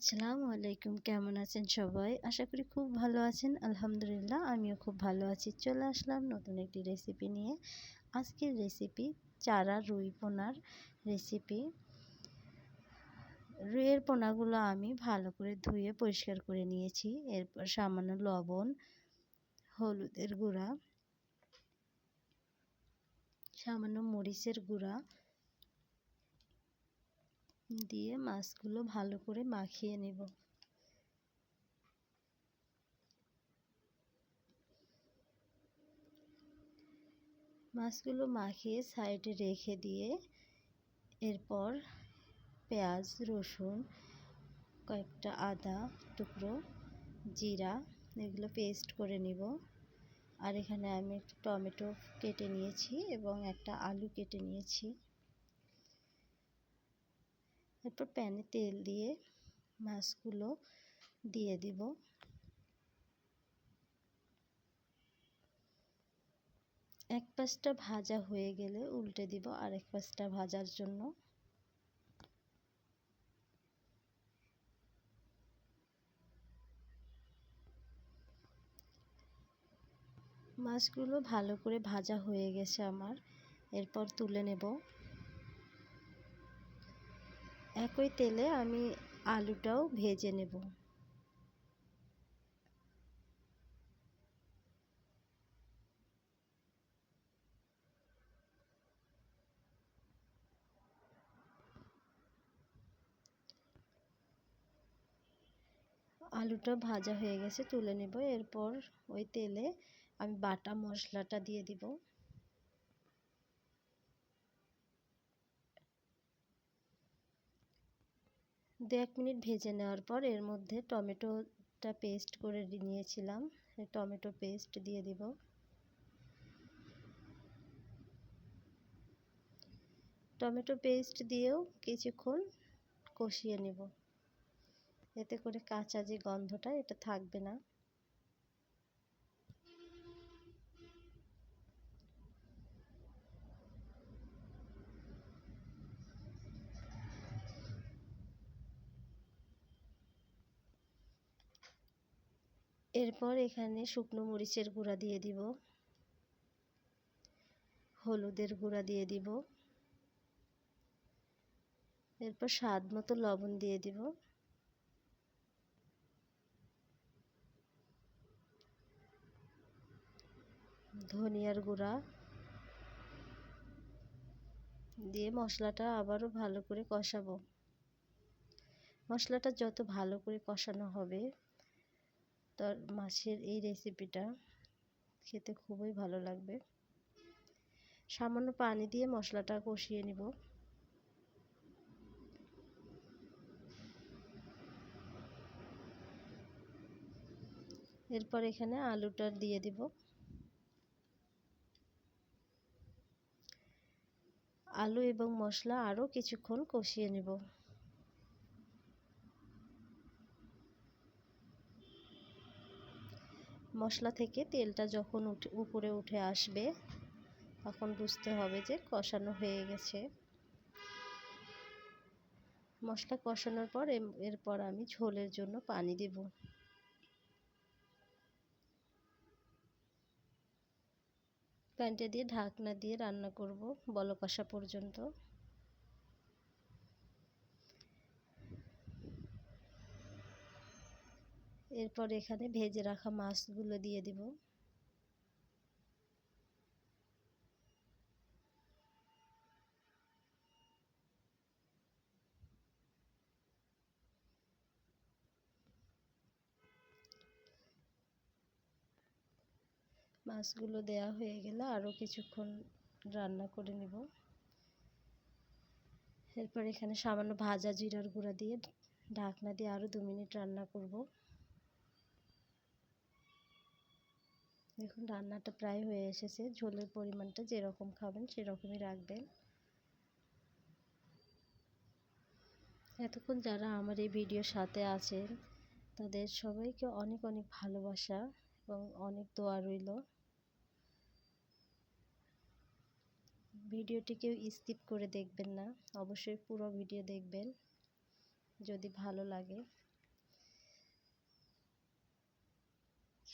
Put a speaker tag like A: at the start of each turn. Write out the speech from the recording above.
A: আসসালামু আলাইকুম, কেমন আছেন সবাই? আশা করি খুব ভালো আছেন। আলহামদুলিল্লাহ, আমিও খুব ভালো আছি। চলে আসলাম নতুন একটি রেসিপি নিয়ে। আজকের রেসিপি চারা রুই পোনার রেসিপি রুইয়ের পোনাগুলো আমি ভালো করে ধুয়ে পরিষ্কার করে নিয়েছি। এরপর সামান্য লবণ, হলুদের গুঁড়া, সামান্য মরিচের গুঁড়া দিয়ে মাছগুলো ভালো করে মাখিয়ে নেব। মাছগুলো মাখিয়ে সাইডে রেখে দিয়ে এরপর পেঁয়াজ, রসুন, কয়েকটা আদা টুকরো, জিরা এগুলো পেস্ট করে নিব। আর এখানে আমি একটু টমেটো কেটে নিয়েছি এবং একটা আলু কেটে নিয়েছি। এরপর প্যানে তেল দিয়ে মাছগুলো দিয়ে দিব। এক পাশটা ভাজা হয়ে গেলে উল্টে দিব আর এক পাশটা ভাজার জন্য। মাছগুলো ভালো করে ভাজা হয়ে গেছে আমার। এরপর তুলে নেব। একই তেলে আমি আলুটাও ভেজে নেব। আলুটা ভাজা হয়ে গেছে, তুলে নেব। এরপর ওই তেলে আমি বাটা মশলাটা দিয়ে দিব। দু এক মিনিট ভেজে নেওয়ার পর এর মধ্যে টমেটোটা পেস্ট করে নিয়েছিলাম। টমেটো পেস্ট দিয়ে দিব। টমেটো পেস্ট দিয়েও কিছুক্ষণ কষিয়ে নেব। এতে করে কাঁচা যে গন্ধটা, এটা থাকবে না। এরপর এখানে শুকনো মরিচের গুঁড়া দিয়ে দিব। হলুদের গুঁড়া দিয়ে দিব। এরপর স্বাদ মতো লবণ দিয়ে দিব। ধনিয়ার গুঁড়া দিয়ে মশলাটা আবারও ভালো করে কষাবো। মশলাটা যত ভালো করে কষানো হবে তর মাছের এই রেসিপিটা খেতে খুবই ভালো লাগবে। সামান্য পানি দিয়ে মশলাটা কষিয়ে নিব। এরপর এখানে আলুটা দিয়ে দিব। আলু এবং মশলা আরও কিছুক্ষণ কষিয়ে নেব। মশলা থেকে তেলটা যখন উঠে, উপরে উঠে আসবে, তখন বুঝতে হবে যে কষানো হয়ে গেছে। মশলা কষানোর পর এরপর আমি ঝোলের জন্য পানি দেব। প্যানটা দিয়ে ঢাকনা দিয়ে রান্না করব বল কষা পর্যন্ত। এরপর এখানে ভেজে রাখা মাছগুলো দিয়ে দিব। মাছগুলো দেয়া হয়ে গেলে আরও কিছুক্ষণ রান্না করে নেব। এরপর এখানে সামান্য ভাজা জিরার গুঁড়া দিয়ে ঢাকনা দিয়ে আরও দু মিনিট রান্না করব। দেখুন, রান্নাটা প্রায় হয়ে এসেছে। ঝোলের পরিমাণটা যেরকম খাবেন, সেরকমই রাখবেন। এতক্ষণ যারা আমার এই ভিডিওর সাথে আছেন, তাদের সবাইকে অনেক অনেক ভালোবাসা এবং অনেক দোয়া রইল। ভিডিওটি কেউ স্কিপ করে দেখবেন না, অবশ্যই পুরো ভিডিও দেখবেন। যদি ভালো লাগে।